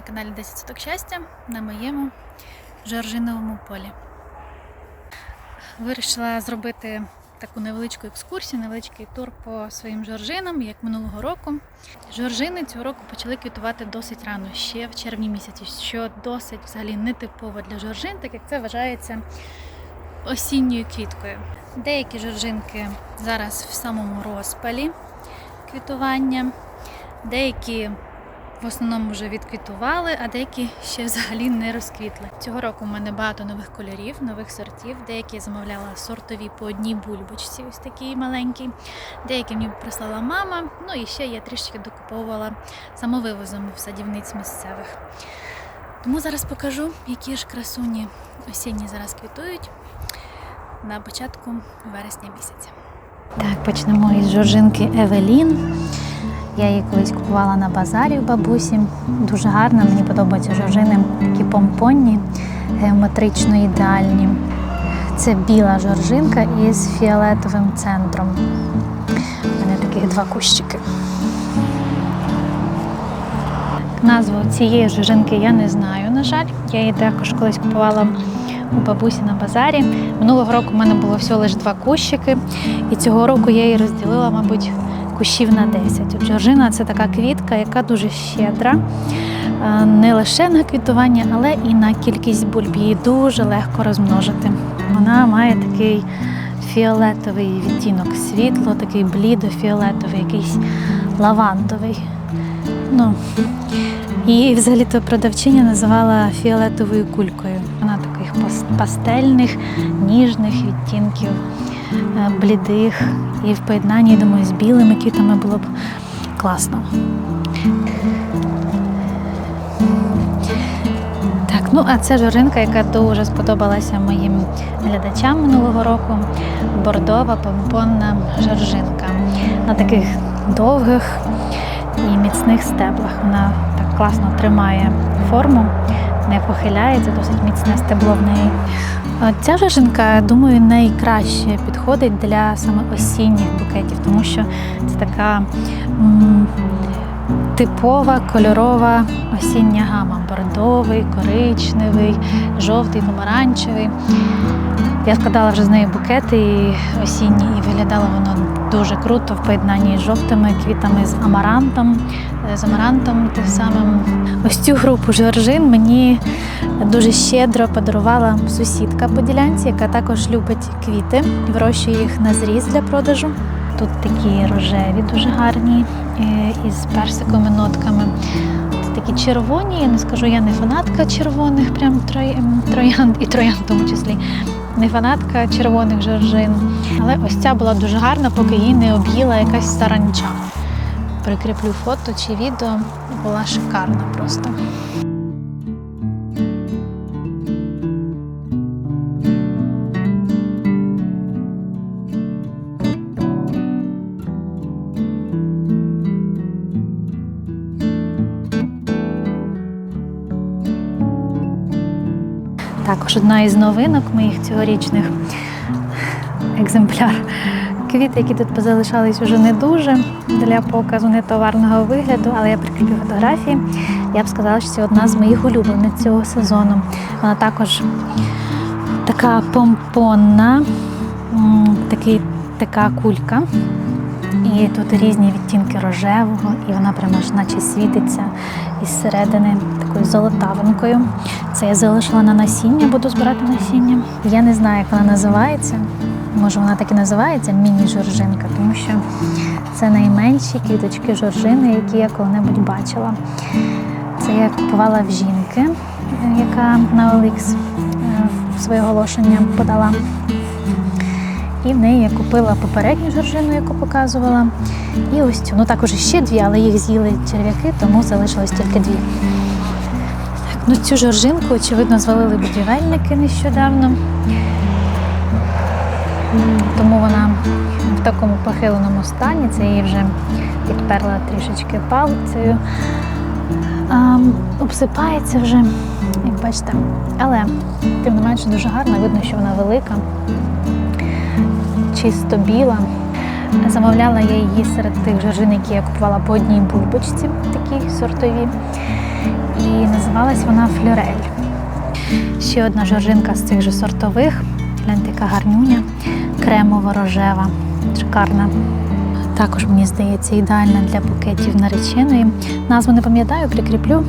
каналі 10 соток щастя на моєму жоржиновому полі. Вирішила зробити таку невеличку екскурсію, невеличкий тур по своїм жоржинам, як минулого року. Жоржини цього року почали квітувати досить рано, ще в червні місяці, що досить взагалі нетипово для жоржин, так як це вважається осінньою квіткою. Деякі жоржинки зараз в самому розпалі квітування, деякі в основному вже відквітували, а деякі ще взагалі не розквітли. Цього року в мене багато нових кольорів, нових сортів. Деякі замовляла сортові по одній бульбочці, ось такі маленькі. Деякі мені прислала мама. Ну і ще я трішки докуповувала самовивозом в садівниць місцевих. Тому зараз покажу, які ж красуні осінні зараз квітують на початку вересня місяця. Так, почнемо із жоржинки Евелін. Я її колись купувала на базарі в бабусі. Дуже гарна, мені подобаються жоржини, такі помпонні, геометрично ідеальні. Це біла жоржинка із фіолетовим центром. У мене таких два кущики. Назву цієї жоржинки я не знаю, на жаль. Я її також колись купувала у бабусі на базарі. Минулого року в мене було всього лише два кущики, і цього року я її розділила, мабуть, кущів на 10. От Жоржина це така квітка, яка дуже щедра, е, не лише на квітування, але і на кількість бульб. Її дуже легко розмножити. Вона має такий фіолетовий відтінок, світло, такий блідо-фіолетовий, якийсь лавандовий. Ну, Її взагалі-то продавчиня називала фіолетовою кулькою. Вона таких пас- пастельних, ніжних відтінків, блідих. І в поєднанні, я думаю, з білими квітами було б класно. Так, ну а це жоринка, яка дуже сподобалася моїм глядачам минулого року. Бордова помпонна жоржинка. На таких довгих і міцних стеблах. Вона так класно тримає форму, не похиляється, досить міцне стебло в неї. От Ця жажинка, думаю, найкраще підходить для саме осінніх букетів, тому що це така м, типова кольорова осіння гама. Бордовий, коричневий, жовтий, помаранчевий. Я складала вже з нею букети осінні, і виглядало воно дуже круто в поєднанні з жовтими квітами, з амарантом, е, з амарантом тим самим. Ось цю групу жоржин мені дуже щедро подарувала сусідка по ділянці, яка також любить квіти, вирощує їх на зріз для продажу. Тут такі рожеві, дуже гарні, е, із персиковими нотками. Тут такі червоні, я не скажу, я не фанатка червоних, прям троянд і троянд в тому числі. Не фанатка червоних жоржин. Але ось ця була дуже гарна, поки її не об'їла якась саранча. Прикріплю фото чи відео, була шикарна просто. Також одна із новинок моїх цьогорічних екземпляр. Квіти, які тут позалишались уже не дуже для показу не товарного вигляду, але я прикріплю фотографії. Я б сказала, що це одна з моїх улюблених цього сезону. Вона також така помпонна, такий, така кулька. І тут різні відтінки рожевого, і вона прямо аж наче світиться із середини такою золотавинкою. Це я залишила на насіння, буду збирати насіння. Я не знаю, як вона називається. Може, вона так і називається міні-жоржинка, тому що це найменші квіточки жоржини, які я коли-небудь бачила. Це я купувала в жінки, яка на OLX е, своє оголошення подала. І в неї я купила попередню жоржину, яку показувала. І ось цю. Ну також ще дві, але їх з'їли черв'яки, тому залишилось тільки дві. Так, ну цю жоржинку, очевидно, звалили будівельники нещодавно. Тому вона в такому похиленому стані. Це її вже підперла трішечки палицею. А, обсипається вже, як бачите. Але тим не менше дуже гарна, видно, що вона велика чисто біла. Замовляла я її серед тих жоржин, які я купувала по одній бульбочці, такі сортові. і називалась вона Флюрель. Ще одна жоржинка з цих же сортових. Гляньте, гарнюня, кремово-рожева, шикарна. Також, мені здається, ідеальна для букетів нареченої. Назву не пам'ятаю, прикріплю.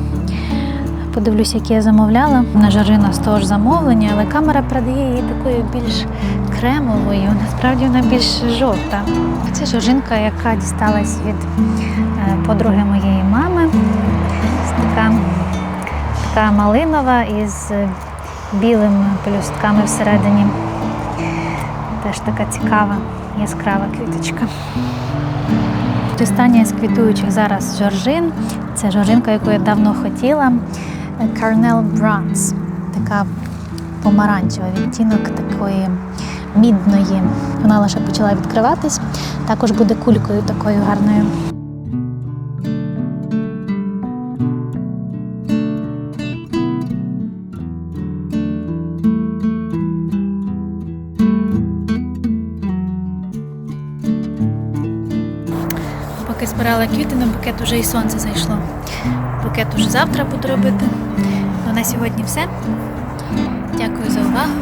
Подивлюсь, які я замовляла. На жоржина з того ж замовлення, але камера передає її такою більш кремовою. Насправді вона більш жовта. Це жоржинка, яка дісталась від е, подруги моєї мами. Така, така малинова із білими пелюстками всередині. Теж така цікава, яскрава квіточка. Остання з квітуючих зараз жоржин. Це жоржинка, яку я давно хотіла. Carnel Bronze. Така помаранчева відтінок такої мідної. Вона лише почала відкриватись. Також буде кулькою такою гарною. Поки збирала квіти на букет, уже і сонце зайшло. Букет уже завтра буду робити. Ну, на сьогодні все. Дякую за увагу.